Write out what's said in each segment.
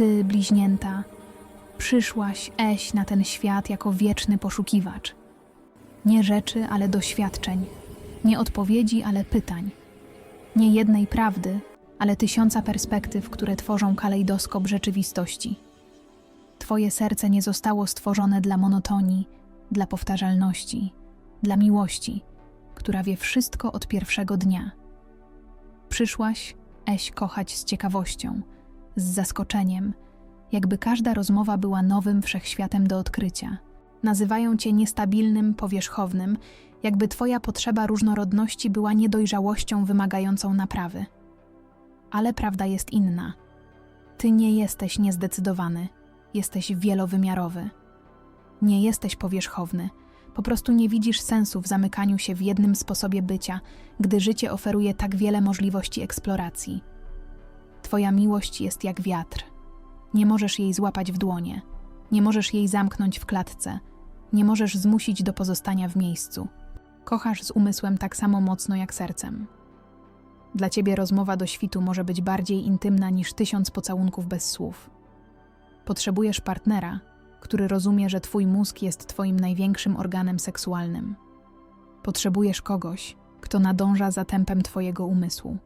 ty, bliźnięta, przyszłaś, Eś, na ten świat jako wieczny poszukiwacz. Nie rzeczy, ale doświadczeń. Nie odpowiedzi, ale pytań. Nie jednej prawdy, ale tysiąca perspektyw, które tworzą kalejdoskop rzeczywistości. Twoje serce nie zostało stworzone dla monotonii, dla powtarzalności, dla miłości, która wie wszystko od pierwszego dnia. Przyszłaś, Eś, kochać z ciekawością, z zaskoczeniem, jakby każda rozmowa była nowym wszechświatem do odkrycia. Nazywają cię niestabilnym, powierzchownym, jakby twoja potrzeba różnorodności była niedojrzałością wymagającą naprawy. Ale prawda jest inna. Ty nie jesteś niezdecydowany, jesteś wielowymiarowy. Nie jesteś powierzchowny, po prostu nie widzisz sensu w zamykaniu się w jednym sposobie bycia, gdy życie oferuje tak wiele możliwości eksploracji. Twoja miłość jest jak wiatr. Nie możesz jej złapać w dłonie, nie możesz jej zamknąć w klatce, nie możesz zmusić do pozostania w miejscu. Kochasz z umysłem tak samo mocno jak sercem. Dla ciebie rozmowa do świtu może być bardziej intymna niż tysiąc pocałunków bez słów. Potrzebujesz partnera, który rozumie, że twój mózg jest twoim największym organem seksualnym. Potrzebujesz kogoś, kto nadąża za tempem twojego umysłu,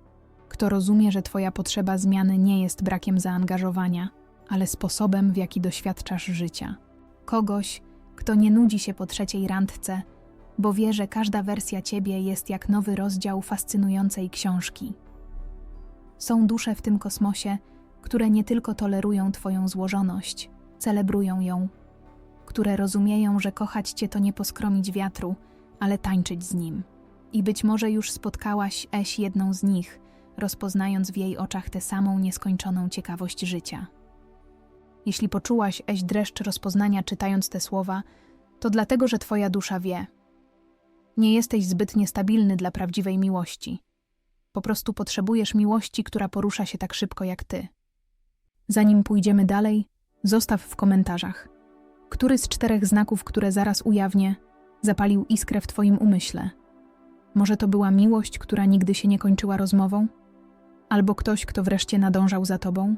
kto rozumie, że twoja potrzeba zmiany nie jest brakiem zaangażowania, ale sposobem, w jaki doświadczasz życia. Kogoś, kto nie nudzi się po trzeciej randce, bo wie, że każda wersja ciebie jest jak nowy rozdział fascynującej książki. Są dusze w tym kosmosie, które nie tylko tolerują Twoją złożoność, celebrują ją, które rozumieją, że kochać Cię to nie poskromić wiatru, ale tańczyć z nim. I być może już spotkałaś Eś jedną z nich, rozpoznając w jej oczach tę samą nieskończoną ciekawość życia. Jeśli poczułaś Eś dreszcz rozpoznania czytając te słowa, to dlatego, że Twoja dusza wie. Nie jesteś zbyt niestabilny dla prawdziwej miłości. Po prostu potrzebujesz miłości, która porusza się tak szybko jak ty. Zanim pójdziemy dalej, zostaw w komentarzach, który z czterech znaków, które zaraz ujawnię, zapalił iskrę w Twoim umyśle. Może to była miłość, która nigdy się nie kończyła rozmową? Albo ktoś, kto wreszcie nadążał za Tobą?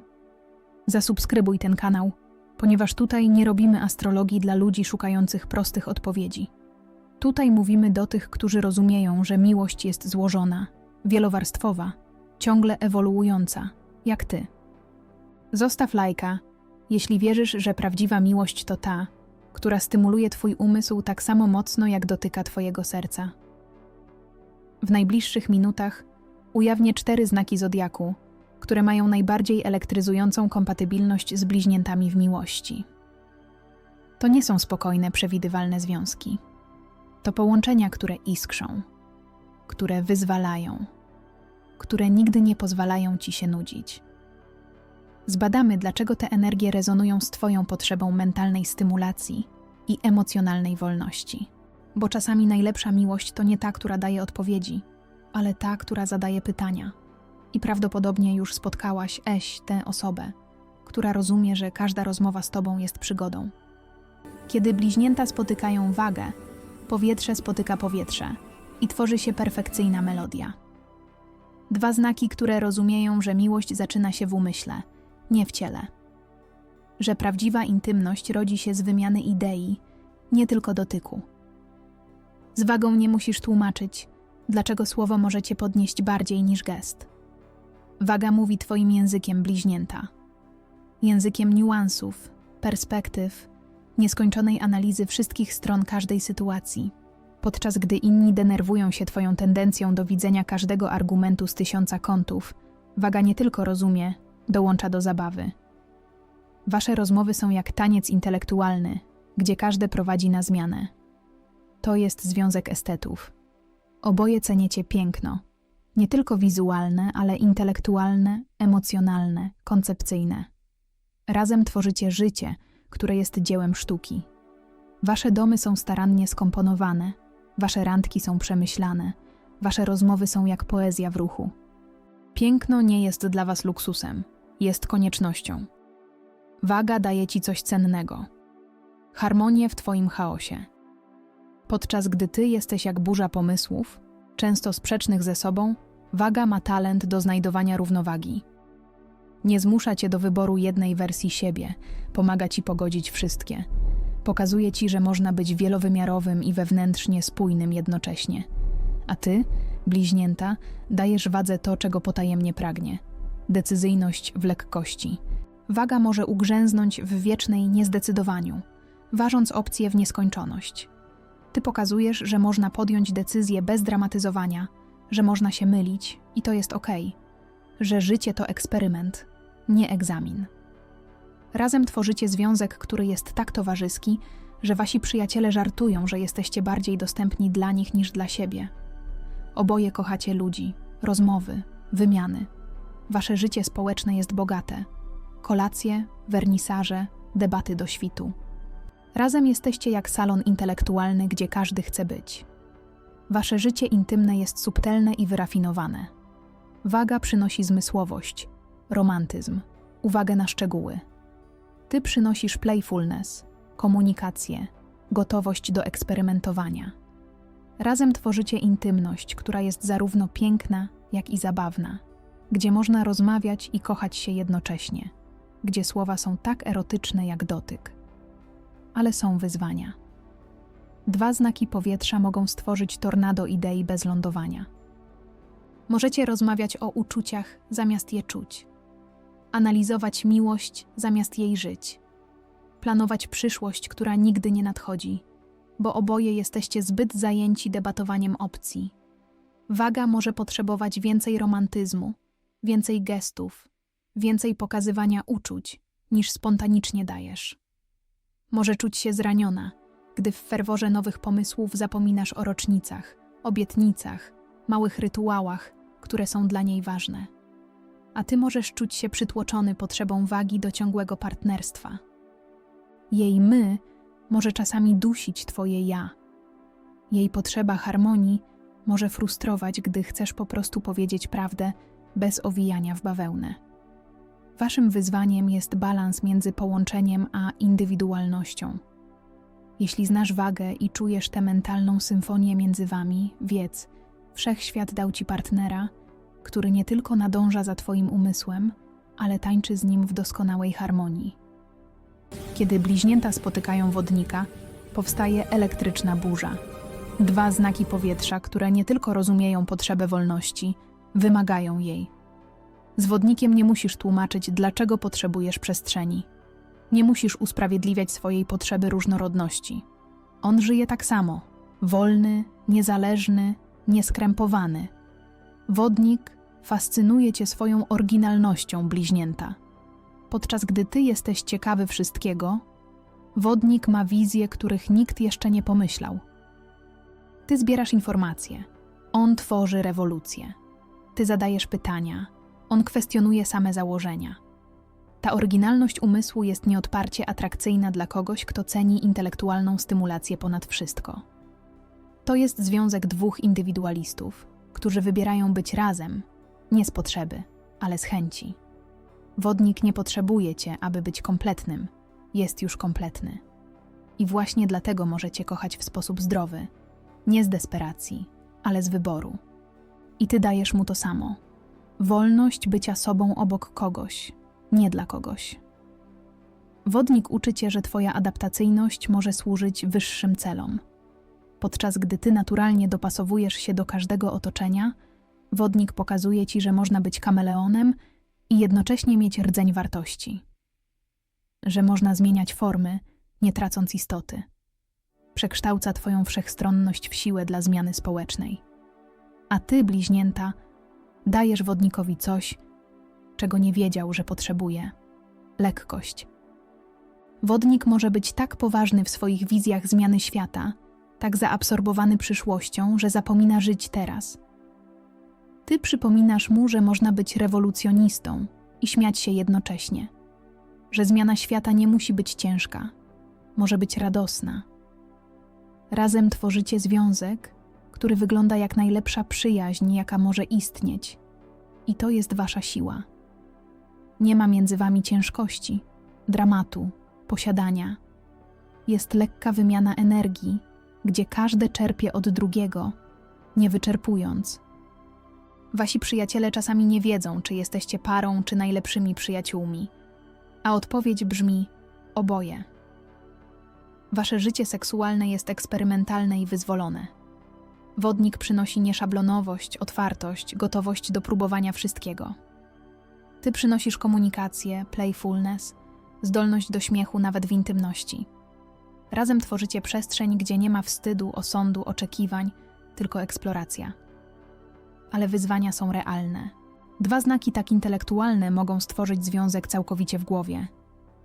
Zasubskrybuj ten kanał, ponieważ tutaj nie robimy astrologii dla ludzi szukających prostych odpowiedzi. Tutaj mówimy do tych, którzy rozumieją, że miłość jest złożona, wielowarstwowa, ciągle ewoluująca, jak ty. Zostaw lajka, jeśli wierzysz, że prawdziwa miłość to ta, która stymuluje twój umysł tak samo mocno, jak dotyka twojego serca. W najbliższych minutach ujawnię cztery znaki zodiaku, które mają najbardziej elektryzującą kompatybilność z bliźniętami w miłości. To nie są spokojne, przewidywalne związki. To połączenia, które iskrzą, które wyzwalają, które nigdy nie pozwalają ci się nudzić. Zbadamy, dlaczego te energie rezonują z Twoją potrzebą mentalnej stymulacji i emocjonalnej wolności. Bo czasami najlepsza miłość to nie ta, która daje odpowiedzi, ale ta, która zadaje pytania. I prawdopodobnie już spotkałaś Eś, tę osobę, która rozumie, że każda rozmowa z Tobą jest przygodą. Kiedy bliźnięta spotykają wagę, powietrze spotyka powietrze i tworzy się perfekcyjna melodia. Dwa znaki, które rozumieją, że miłość zaczyna się w umyśle, nie w ciele. Że prawdziwa intymność rodzi się z wymiany idei, nie tylko dotyku. Z wagą nie musisz tłumaczyć, dlaczego słowo może cię podnieść bardziej niż gest. Waga mówi twoim językiem bliźnięta. Językiem niuansów, perspektyw, nieskończonej analizy wszystkich stron każdej sytuacji, podczas gdy inni denerwują się Twoją tendencją do widzenia każdego argumentu z tysiąca kątów, waga nie tylko rozumie, dołącza do zabawy. Wasze rozmowy są jak taniec intelektualny, gdzie każde prowadzi na zmianę. To jest związek estetów. Oboje ceniecie piękno, nie tylko wizualne, ale intelektualne, emocjonalne, koncepcyjne. Razem tworzycie życie, które jest dziełem sztuki. Wasze domy są starannie skomponowane, wasze randki są przemyślane, wasze rozmowy są jak poezja w ruchu. Piękno nie jest dla was luksusem, jest koniecznością. Waga daje ci coś cennego. Harmonię w twoim chaosie. Podczas gdy ty jesteś jak burza pomysłów, często sprzecznych ze sobą, waga ma talent do znajdowania równowagi. Nie zmusza cię do wyboru jednej wersji siebie, pomaga ci pogodzić wszystkie. Pokazuje ci, że można być wielowymiarowym i wewnętrznie spójnym jednocześnie. A ty, bliźnięta, dajesz wadze to, czego potajemnie pragnie decyzyjność w lekkości. Waga może ugrzęznąć w wiecznej niezdecydowaniu, ważąc opcję w nieskończoność. Ty pokazujesz, że można podjąć decyzję bez dramatyzowania, że można się mylić i to jest okej, że życie to eksperyment, nie egzamin. Razem tworzycie związek, który jest tak towarzyski, że wasi przyjaciele żartują, że jesteście bardziej dostępni dla nich niż dla siebie. Oboje kochacie ludzi, rozmowy, wymiany. Wasze życie społeczne jest bogate. Kolacje, wernisaże, debaty do świtu. Razem jesteście jak salon intelektualny, gdzie każdy chce być. Wasze życie intymne jest subtelne i wyrafinowane. Waga przynosi zmysłowość, romantyzm, uwagę na szczegóły. Ty przynosisz playfulness, komunikację, gotowość do eksperymentowania. Razem tworzycie intymność, która jest zarówno piękna, jak i zabawna, gdzie można rozmawiać i kochać się jednocześnie, gdzie słowa są tak erotyczne jak dotyk. Ale są wyzwania. Dwa znaki powietrza mogą stworzyć tornado idei bez lądowania. Możecie rozmawiać o uczuciach zamiast je czuć, analizować miłość zamiast jej żyć, planować przyszłość, która nigdy nie nadchodzi, bo oboje jesteście zbyt zajęci debatowaniem opcji. Waga może potrzebować więcej romantyzmu, więcej gestów, więcej pokazywania uczuć, niż spontanicznie dajesz. Może czuć się zraniona, gdy w ferworze nowych pomysłów zapominasz o rocznicach, obietnicach, małych rytuałach, które są dla niej ważne. A ty możesz czuć się przytłoczony potrzebą wagi do ciągłego partnerstwa. Jej my może czasami dusić twoje ja. Jej potrzeba harmonii może frustrować, gdy chcesz po prostu powiedzieć prawdę bez owijania w bawełnę. Waszym wyzwaniem jest balans między połączeniem a indywidualnością. Jeśli znasz wagę i czujesz tę mentalną symfonię między wami, wiedz, wszechświat dał ci partnera, który nie tylko nadąża za twoim umysłem, ale tańczy z nim w doskonałej harmonii. Kiedy bliźnięta spotykają wodnika, powstaje elektryczna burza. Dwa znaki powietrza, które nie tylko rozumieją potrzebę wolności, wymagają jej. Z wodnikiem nie musisz tłumaczyć, dlaczego potrzebujesz przestrzeni. Nie musisz usprawiedliwiać swojej potrzeby różnorodności. On żyje tak samo wolny, niezależny, nieskrępowany. Wodnik fascynuje cię swoją oryginalnością bliźnięta. Podczas gdy ty jesteś ciekawy wszystkiego, wodnik ma wizje, których nikt jeszcze nie pomyślał. Ty zbierasz informacje, on tworzy rewolucję. Ty zadajesz pytania, on kwestionuje same założenia. Ta oryginalność umysłu jest nieodparcie atrakcyjna dla kogoś, kto ceni intelektualną stymulację ponad wszystko. To jest związek dwóch indywidualistów, którzy wybierają być razem, nie z potrzeby, ale z chęci. Wodnik nie potrzebuje cię, aby być kompletnym, jest już kompletny. I właśnie dlatego możecie kochać w sposób zdrowy, nie z desperacji, ale z wyboru. I ty dajesz mu to samo. Wolność bycia sobą obok kogoś, nie dla kogoś. Wodnik uczy cię, że twoja adaptacyjność może służyć wyższym celom. Podczas gdy ty naturalnie dopasowujesz się do każdego otoczenia, wodnik pokazuje ci, że można być kameleonem i jednocześnie mieć rdzeń wartości. Że można zmieniać formy, nie tracąc istoty. Przekształca twoją wszechstronność w siłę dla zmiany społecznej. A ty, bliźnięta, dajesz wodnikowi coś, czego nie wiedział, że potrzebuje lekkość. Wodnik może być tak poważny w swoich wizjach zmiany świata, tak zaabsorbowany przyszłością, że zapomina żyć teraz. Ty przypominasz mu, że można być rewolucjonistą i śmiać się jednocześnie, że zmiana świata nie musi być ciężka, może być radosna. Razem tworzycie związek, który wygląda jak najlepsza przyjaźń, jaka może istnieć. I to jest wasza siła. Nie ma między wami ciężkości, dramatu, posiadania. Jest lekka wymiana energii, gdzie każde czerpie od drugiego, nie wyczerpując. Wasi przyjaciele czasami nie wiedzą, czy jesteście parą, czy najlepszymi przyjaciółmi. A odpowiedź brzmi: oboje. Wasze życie seksualne jest eksperymentalne i wyzwolone. Wodnik przynosi nieszablonowość, otwartość, gotowość do próbowania wszystkiego. Ty przynosisz komunikację, playfulness, zdolność do śmiechu nawet w intymności. Razem tworzycie przestrzeń, gdzie nie ma wstydu, osądu, oczekiwań, tylko eksploracja. Ale wyzwania są realne. Dwa znaki tak intelektualne mogą stworzyć związek całkowicie w głowie.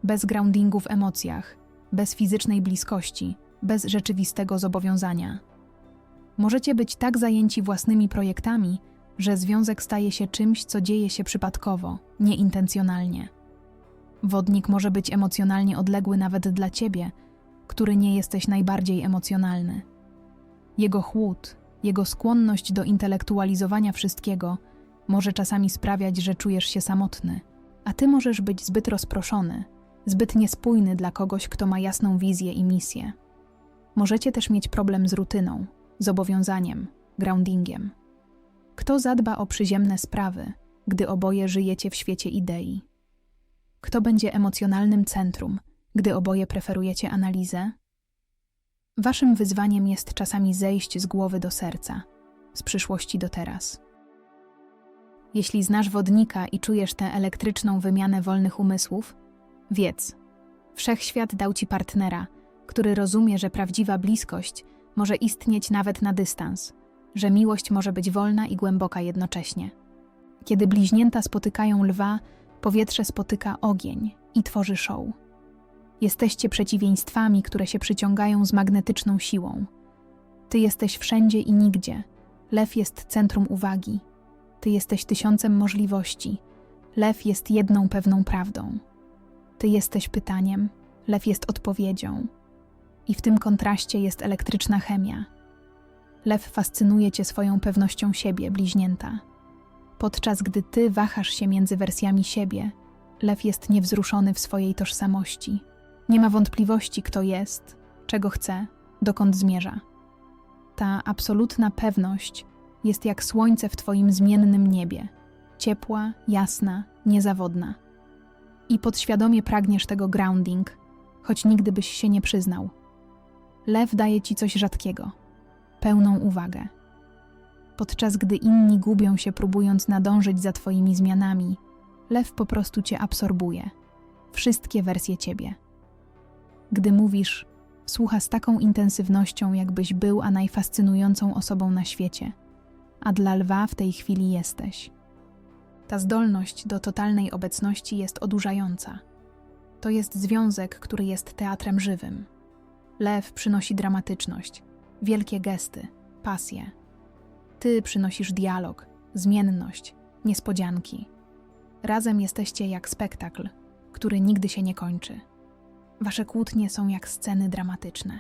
Bez groundingu w emocjach, bez fizycznej bliskości, bez rzeczywistego zobowiązania. Możecie być tak zajęci własnymi projektami, że związek staje się czymś, co dzieje się przypadkowo, nieintencjonalnie. Wodnik może być emocjonalnie odległy nawet dla ciebie, który nie jesteś najbardziej emocjonalny. Jego chłód, jego skłonność do intelektualizowania wszystkiego może czasami sprawiać, że czujesz się samotny, a ty możesz być zbyt rozproszony, zbyt niespójny dla kogoś, kto ma jasną wizję i misję. Możecie też mieć problem z rutyną, zobowiązaniem, groundingiem. Kto zadba o przyziemne sprawy, gdy oboje żyjecie w świecie idei? Kto będzie emocjonalnym centrum, gdy oboje preferujecie analizę? Waszym wyzwaniem jest czasami zejść z głowy do serca, z przyszłości do teraz. Jeśli znasz wodnika i czujesz tę elektryczną wymianę wolnych umysłów, wiedz, wszechświat dał ci partnera, który rozumie, że prawdziwa bliskość może istnieć nawet na dystans, że miłość może być wolna i głęboka jednocześnie. Kiedy bliźnięta spotykają lwa, powietrze spotyka ogień i tworzy show. Jesteście przeciwieństwami, które się przyciągają z magnetyczną siłą. Ty jesteś wszędzie i nigdzie. Lew jest centrum uwagi. Ty jesteś tysiącem możliwości. Lew jest jedną pewną prawdą. Ty jesteś pytaniem, lew jest odpowiedzią. I w tym kontraście jest elektryczna chemia. Lew fascynuje cię swoją pewnością siebie, bliźnięta. Podczas gdy ty wahasz się między wersjami siebie, lew jest niewzruszony w swojej tożsamości. Nie ma wątpliwości, kto jest, czego chce, dokąd zmierza. Ta absolutna pewność jest jak słońce w twoim zmiennym niebie ciepła, jasna, niezawodna. I podświadomie pragniesz tego grounding, choć nigdy byś się nie przyznał. Lew daje ci coś rzadkiego pełną uwagę. Podczas gdy inni gubią się, próbując nadążyć za twoimi zmianami, lew po prostu cię absorbuje wszystkie wersje ciebie. Gdy mówisz, słucha z taką intensywnością, jakbyś był a najfascynującą osobą na świecie, a dla lwa w tej chwili jesteś. Ta zdolność do totalnej obecności jest odurzająca. To jest związek, który jest teatrem żywym. Lew przynosi dramatyczność, wielkie gesty, pasję. Ty przynosisz dialog, zmienność, niespodzianki. Razem jesteście jak spektakl, który nigdy się nie kończy. Wasze kłótnie są jak sceny dramatyczne.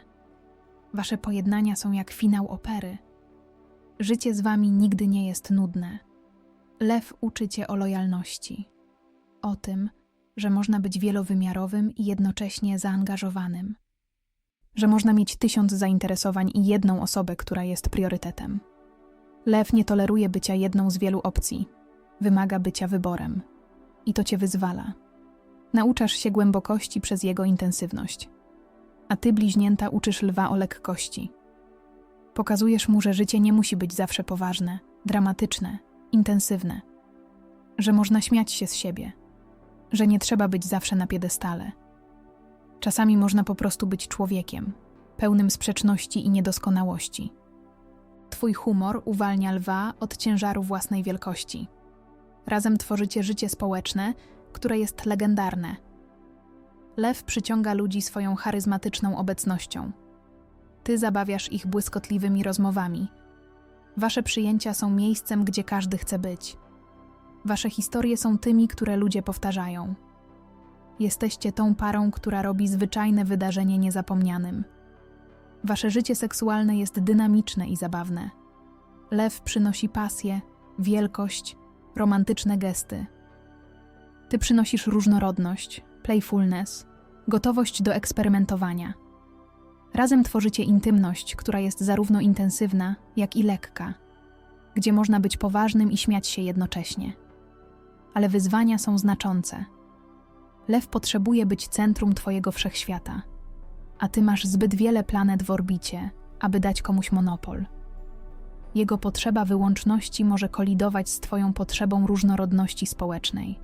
Wasze pojednania są jak finał opery. Życie z wami nigdy nie jest nudne. Lew uczy cię o lojalności, o tym, że można być wielowymiarowym i jednocześnie zaangażowanym że można mieć tysiąc zainteresowań i jedną osobę, która jest priorytetem. Lew nie toleruje bycia jedną z wielu opcji, wymaga bycia wyborem. I to cię wyzwala. Nauczasz się głębokości przez jego intensywność. A ty, bliźnięta, uczysz lwa o lekkości. Pokazujesz mu, że życie nie musi być zawsze poważne, dramatyczne, intensywne. Że można śmiać się z siebie. Że nie trzeba być zawsze na piedestale Czasami można po prostu być człowiekiem, pełnym sprzeczności i niedoskonałości. Twój humor uwalnia lwa od ciężaru własnej wielkości. Razem tworzycie życie społeczne, które jest legendarne. Lew przyciąga ludzi swoją charyzmatyczną obecnością. Ty zabawiasz ich błyskotliwymi rozmowami. Wasze przyjęcia są miejscem, gdzie każdy chce być. Wasze historie są tymi, które ludzie powtarzają. Jesteście tą parą, która robi zwyczajne wydarzenie niezapomnianym. Wasze życie seksualne jest dynamiczne i zabawne. Lew przynosi pasję, wielkość, romantyczne gesty. Ty przynosisz różnorodność, playfulness, gotowość do eksperymentowania. Razem tworzycie intymność, która jest zarówno intensywna, jak i lekka. gdzie można być poważnym i śmiać się jednocześnie. Ale wyzwania są znaczące. Lew potrzebuje być centrum Twojego wszechświata, a Ty masz zbyt wiele planet w orbicie, aby dać komuś monopol. Jego potrzeba wyłączności może kolidować z Twoją potrzebą różnorodności społecznej.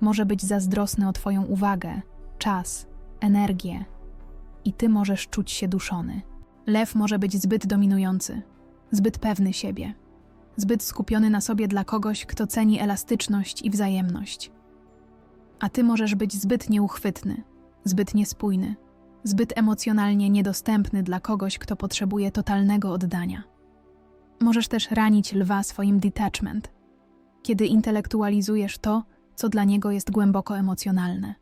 Może być zazdrosny o Twoją uwagę, czas, energię i Ty możesz czuć się duszony. Lew może być zbyt dominujący, zbyt pewny siebie, zbyt skupiony na sobie dla kogoś, kto ceni elastyczność i wzajemność. A Ty możesz być zbyt nieuchwytny, zbyt niespójny, zbyt emocjonalnie niedostępny dla kogoś, kto potrzebuje totalnego oddania. Możesz też ranić lwa swoim detachment, kiedy intelektualizujesz to, co dla niego jest głęboko emocjonalne.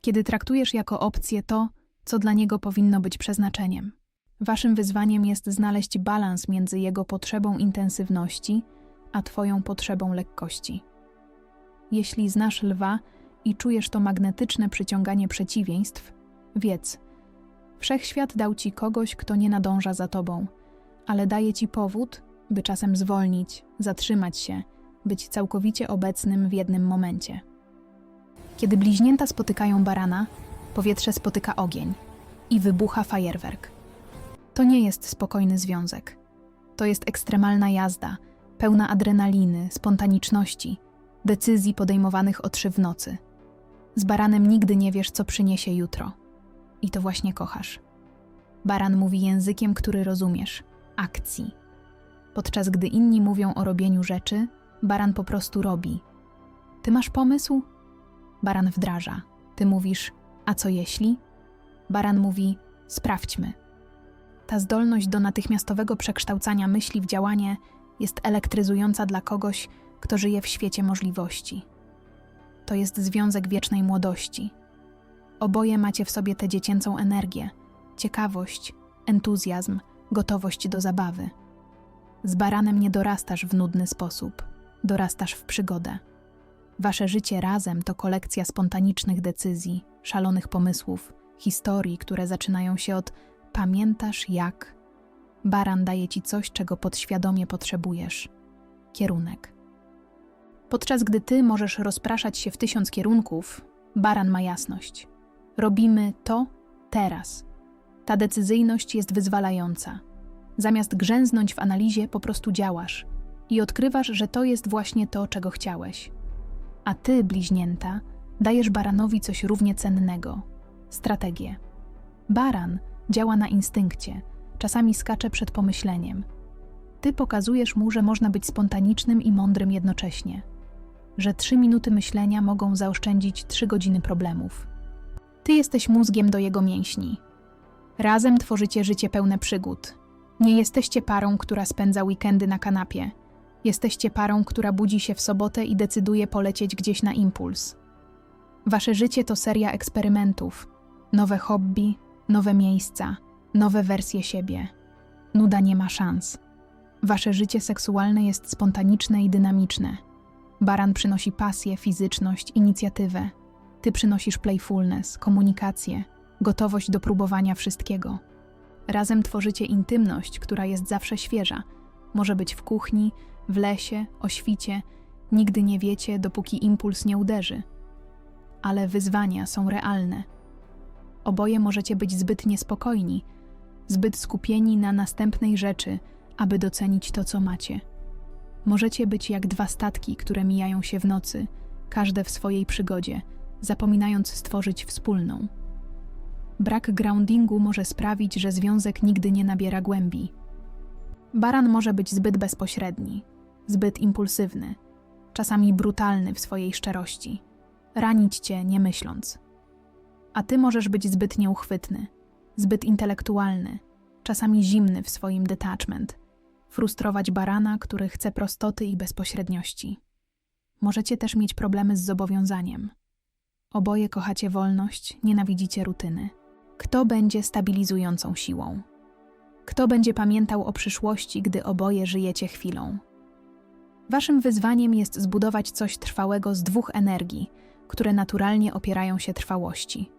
Kiedy traktujesz jako opcję to, co dla niego powinno być przeznaczeniem. Waszym wyzwaniem jest znaleźć balans między jego potrzebą intensywności, a Twoją potrzebą lekkości. Jeśli znasz lwa i czujesz to magnetyczne przyciąganie przeciwieństw, wiedz, wszechświat dał ci kogoś, kto nie nadąża za tobą, ale daje ci powód, by czasem zwolnić, zatrzymać się, być całkowicie obecnym w jednym momencie. Kiedy bliźnięta spotykają barana, powietrze spotyka ogień i wybucha fajerwerk. To nie jest spokojny związek. To jest ekstremalna jazda, pełna adrenaliny, spontaniczności, decyzji podejmowanych o trzy w nocy. Z baranem nigdy nie wiesz, co przyniesie jutro. I to właśnie kochasz. Baran mówi językiem, który rozumiesz akcji. Podczas gdy inni mówią o robieniu rzeczy, baran po prostu robi. Ty masz pomysł? Baran wdraża. Ty mówisz, a co jeśli? Baran mówi, sprawdźmy. Ta zdolność do natychmiastowego przekształcania myśli w działanie jest elektryzująca dla kogoś, kto żyje w świecie możliwości. To jest związek wiecznej młodości. Oboje macie w sobie tę dziecięcą energię, ciekawość, entuzjazm, gotowość do zabawy. Z baranem nie dorastasz w nudny sposób, dorastasz w przygodę. Wasze życie razem to kolekcja spontanicznych decyzji, szalonych pomysłów, historii, które zaczynają się od pamiętasz jak. Baran daje ci coś, czego podświadomie potrzebujesz kierunek. Podczas gdy ty możesz rozpraszać się w tysiąc kierunków, baran ma jasność. Robimy to teraz. Ta decyzyjność jest wyzwalająca. Zamiast grzęznąć w analizie, po prostu działasz i odkrywasz, że to jest właśnie to, czego chciałeś. A ty, bliźnięta, dajesz baranowi coś równie cennego strategię. Baran działa na instynkcie, czasami skacze przed pomyśleniem. Ty pokazujesz mu, że można być spontanicznym i mądrym jednocześnie, że trzy minuty myślenia mogą zaoszczędzić trzy godziny problemów. Ty jesteś mózgiem do jego mięśni. Razem tworzycie życie pełne przygód. Nie jesteście parą, która spędza weekendy na kanapie. Jesteście parą, która budzi się w sobotę i decyduje polecieć gdzieś na impuls. Wasze życie to seria eksperymentów, nowe hobby, nowe miejsca, nowe wersje siebie. Nuda nie ma szans. Wasze życie seksualne jest spontaniczne i dynamiczne. Baran przynosi pasję, fizyczność, inicjatywę. Ty przynosisz playfulness, komunikację, gotowość do próbowania wszystkiego. Razem tworzycie intymność, która jest zawsze świeża. Może być w kuchni, w lesie, o świcie. Nigdy nie wiecie, dopóki impuls nie uderzy. Ale wyzwania są realne. Oboje możecie być zbyt niespokojni, zbyt skupieni na następnej rzeczy, aby docenić to, co macie. Możecie być jak dwa statki, które mijają się w nocy, każde w swojej przygodzie, zapominając stworzyć wspólną. Brak groundingu może sprawić, że związek nigdy nie nabiera głębi. Baran może być zbyt bezpośredni, zbyt impulsywny, czasami brutalny w swojej szczerości, ranić cię nie myśląc. A ty możesz być zbyt nieuchwytny, zbyt intelektualny, czasami zimny w swoim detachment, frustrować barana, który chce prostoty i bezpośredniości. Możecie też mieć problemy z zobowiązaniem. Oboje kochacie wolność, nienawidzicie rutyny. Kto będzie stabilizującą siłą? Kto będzie pamiętał o przyszłości, gdy oboje żyjecie chwilą? Waszym wyzwaniem jest zbudować coś trwałego z dwóch energii, które naturalnie opierają się trwałości.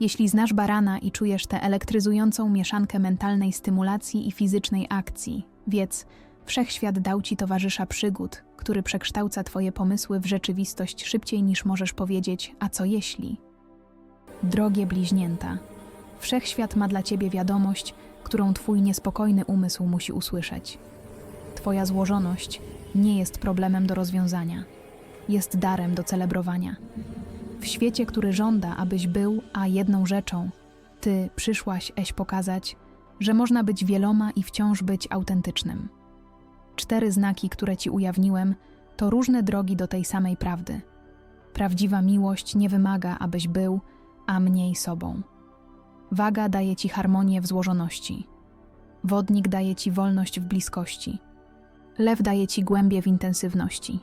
Jeśli znasz barana i czujesz tę elektryzującą mieszankę mentalnej stymulacji i fizycznej akcji, wiedz, Wszechświat dał ci towarzysza przygód, który przekształca twoje pomysły w rzeczywistość szybciej niż możesz powiedzieć, a co jeśli? Drogie bliźnięta, wszechświat ma dla ciebie wiadomość, którą twój niespokojny umysł musi usłyszeć. Twoja złożoność nie jest problemem do rozwiązania, jest darem do celebrowania. W świecie, który żąda, abyś był, a jedną rzeczą, ty przyszłaś eś pokazać, że można być wieloma i wciąż być autentycznym. Cztery znaki, które ci ujawniłem, to różne drogi do tej samej prawdy. Prawdziwa miłość nie wymaga, abyś był, a mniej sobą. Waga daje ci harmonię w złożoności. Wodnik daje ci wolność w bliskości. Lew daje ci głębie w intensywności.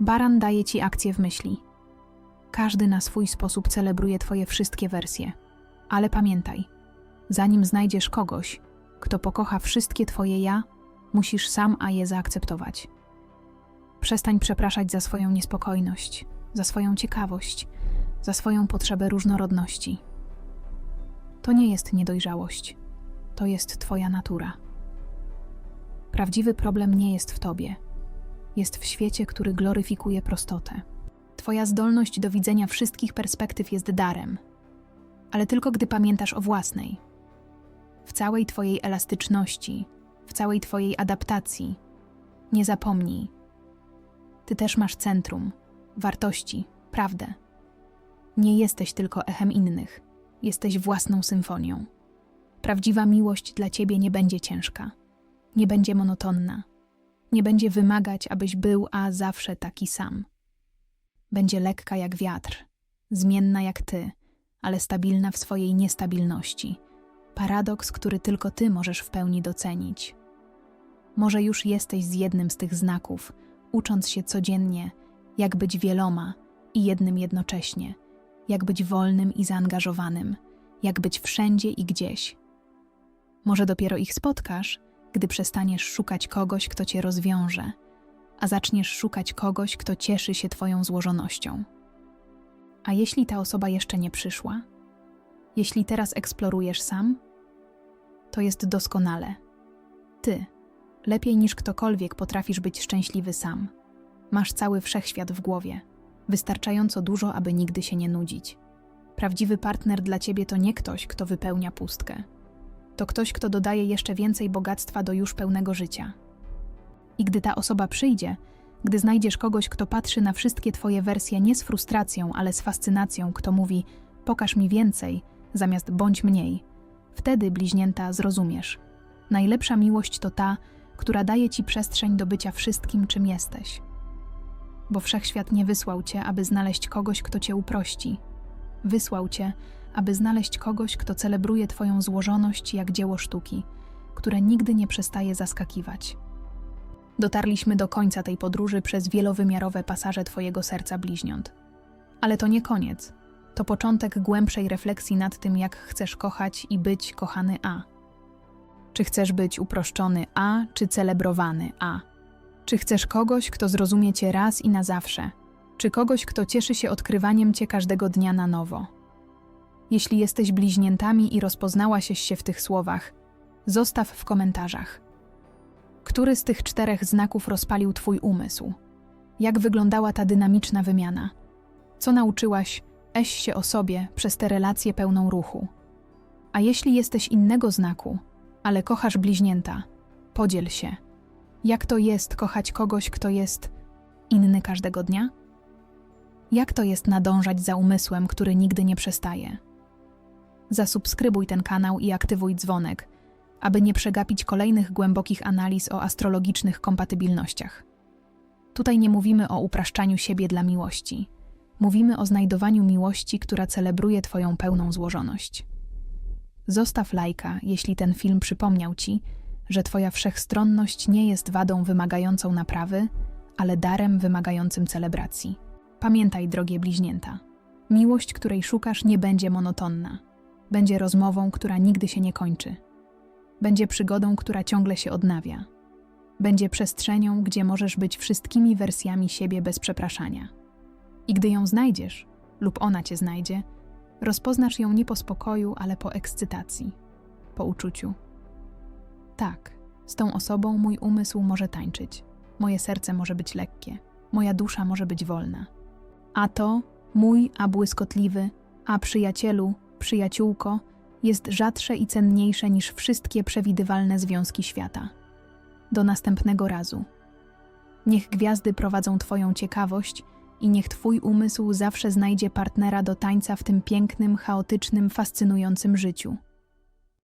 Baran daje ci akcję w myśli. Każdy na swój sposób celebruje twoje wszystkie wersje. Ale pamiętaj, zanim znajdziesz kogoś, kto pokocha wszystkie twoje ja, musisz sam a je zaakceptować. Przestań przepraszać za swoją niespokojność, za swoją ciekawość, za swoją potrzebę różnorodności. To nie jest niedojrzałość, to jest Twoja natura. Prawdziwy problem nie jest w Tobie, jest w świecie, który gloryfikuje prostotę. Twoja zdolność do widzenia wszystkich perspektyw jest darem, ale tylko gdy pamiętasz o własnej. W całej Twojej elastyczności, w całej Twojej adaptacji, nie zapomnij. Ty też masz centrum, wartości, prawdę. Nie jesteś tylko echem innych, jesteś własną symfonią. Prawdziwa miłość dla ciebie nie będzie ciężka, nie będzie monotonna, nie będzie wymagać, abyś był, a zawsze taki sam. Będzie lekka jak wiatr, zmienna jak ty, ale stabilna w swojej niestabilności. Paradoks, który tylko ty możesz w pełni docenić. Może już jesteś z jednym z tych znaków, ucząc się codziennie, jak być wieloma i jednym jednocześnie, jak być wolnym i zaangażowanym, jak być wszędzie i gdzieś. Może dopiero ich spotkasz, gdy przestaniesz szukać kogoś, kto cię rozwiąże, a zaczniesz szukać kogoś, kto cieszy się Twoją złożonością. A jeśli ta osoba jeszcze nie przyszła? Jeśli teraz eksplorujesz sam? To jest doskonale. Ty, lepiej niż ktokolwiek, potrafisz być szczęśliwy sam. Masz cały wszechświat w głowie, wystarczająco dużo, aby nigdy się nie nudzić. Prawdziwy partner dla ciebie to nie ktoś, kto wypełnia pustkę. To ktoś, kto dodaje jeszcze więcej bogactwa do już pełnego życia. I gdy ta osoba przyjdzie, gdy znajdziesz kogoś, kto patrzy na wszystkie twoje wersje nie z frustracją, ale z fascynacją, kto mówi: Pokaż mi więcej, zamiast bądź mniej, wtedy, bliźnięta, zrozumiesz. Najlepsza miłość to ta, która daje ci przestrzeń do bycia wszystkim, czym jesteś. Bo wszechświat nie wysłał cię, aby znaleźć kogoś, kto cię uprości. Wysłał cię, aby znaleźć kogoś, kto celebruje twoją złożoność jak dzieło sztuki, które nigdy nie przestaje zaskakiwać. Dotarliśmy do końca tej podróży przez wielowymiarowe pasaże Twojego serca bliźniąt. Ale to nie koniec. To początek głębszej refleksji nad tym, jak chcesz kochać i być kochany A. Czy chcesz być uproszczony A, czy celebrowany A? Czy chcesz kogoś, kto zrozumie Cię raz i na zawsze? Czy kogoś, kto cieszy się odkrywaniem Cię każdego dnia na nowo? Jeśli jesteś bliźniętami i rozpoznałaś się w tych słowach, zostaw w komentarzach. Który z tych czterech znaków rozpalił Twój umysł? Jak wyglądała ta dynamiczna wymiana? Co nauczyłaś eś się o sobie przez tę relację pełną ruchu? A jeśli jesteś innego znaku, ale kochasz bliźnięta, podziel się. Jak to jest kochać kogoś, kto jest inny każdego dnia? Jak to jest nadążać za umysłem, który nigdy nie przestaje? Zasubskrybuj ten kanał i aktywuj dzwonek, aby nie przegapić kolejnych głębokich analiz o astrologicznych kompatybilnościach. Tutaj nie mówimy o upraszczaniu siebie dla miłości. Mówimy o znajdowaniu miłości, która celebruje Twoją pełną złożoność. Zostaw lajka, jeśli ten film przypomniał Ci, że Twoja wszechstronność nie jest wadą wymagającą naprawy, ale darem wymagającym celebracji. Pamiętaj, drogie bliźnięta, miłość, której szukasz, nie będzie monotonna. Będzie rozmową, która nigdy się nie kończy. Będzie przygodą, która ciągle się odnawia. Będzie przestrzenią, gdzie możesz być wszystkimi wersjami siebie bez przepraszania. I gdy ją znajdziesz, lub ona cię znajdzie, rozpoznasz ją nie po spokoju, ale po ekscytacji, po uczuciu. Tak, Z tą osobą mój umysł może tańczyć, moje serce może być lekkie, moja dusza może być wolna. A to mój, a błyskotliwy, a przyjacielu, przyjaciółko, jest rzadsze i cenniejsze niż wszystkie przewidywalne związki świata. Do następnego razu. Niech gwiazdy prowadzą Twoją ciekawość i niech Twój umysł zawsze znajdzie partnera do tańca w tym pięknym, chaotycznym, fascynującym życiu.